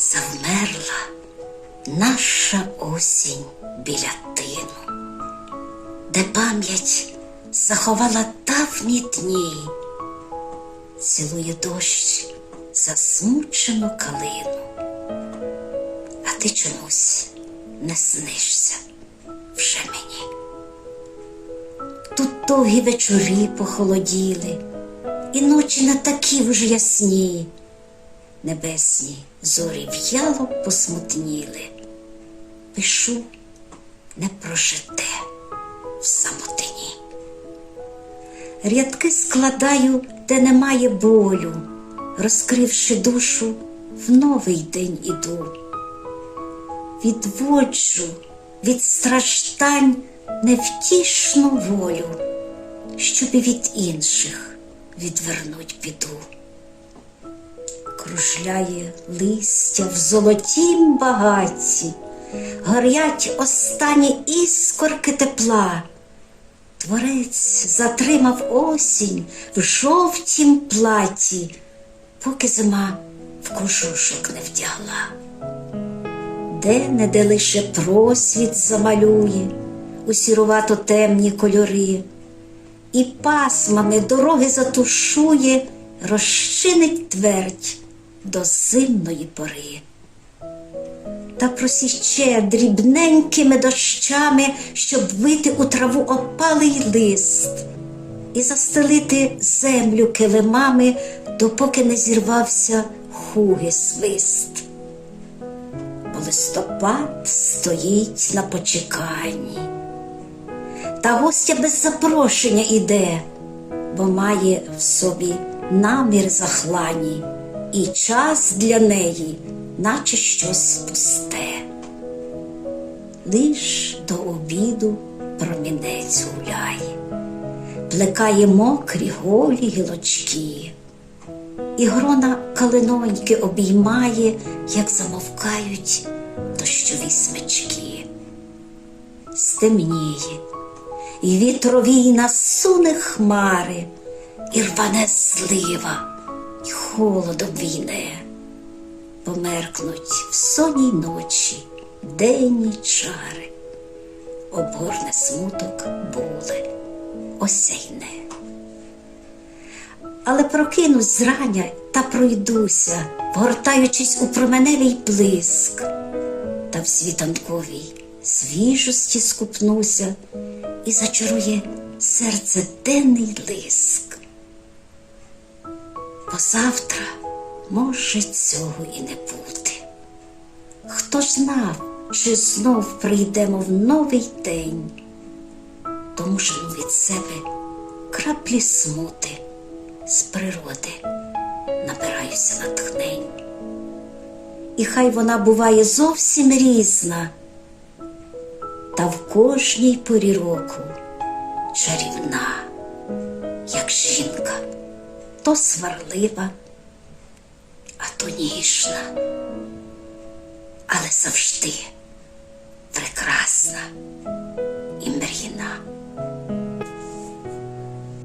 Завмерла наша осінь біля тину, де пам'ять заховала давні дні, цілує дощ засмучену калину, а ти чомусь не снишся вже мені. Тут довгі вечорі похолоділи, і ночі не такі вже ясні, небесні зорі в'яло посмутніли. Пишу не прожите в самотині. Рядки складаю, де немає болю, розкривши душу, в новий день іду. Відводжу від страждань невтішну волю, щоб і від інших відвернуть біду. Кружляє листя в золотім багатці, горять останні іскорки тепла. Творець затримав осінь в жовтім платі, поки зима в кожушок не вдягла. Де не де лише просвіт замалює у сірувато темні кольори, і пасмами дороги затушує, розчинить твердь до зимної пори. Та просіче дрібненькими дощами, щоб вити у траву опалий лист і застелити землю килимами, допоки не зірвався хуги свист. Бо листопад стоїть на почеканні, та гостя без запрошення іде, бо має в собі намір захлані, і час для неї, наче щось пусте. Лиш до обіду промінець гуляє, плекає мокрі голі гілочки, і грона калиноньки обіймає, як замовкають дощові смички. Стемніє, і вітровій насуне хмари, і рване злива, і холодом війне, померкнуть в сонній ночі денні чари, обгорне смуток були, осяйне. Але прокинусь зрання та пройдуся, вгортаючись у променевий блиск, та в світанковій свіжості скупнуся і зачарує серце денний лиск. Бо завтра може цього і не бути. Хто ж знав, чи знов прийдемо в новий день, тому жену від себе краплі смути з природи набираюся натхнень. І хай вона буває зовсім різна, та в кожній порі року чарівна, як жінка, то сварлива, а то ніжна, але завжди прекрасна.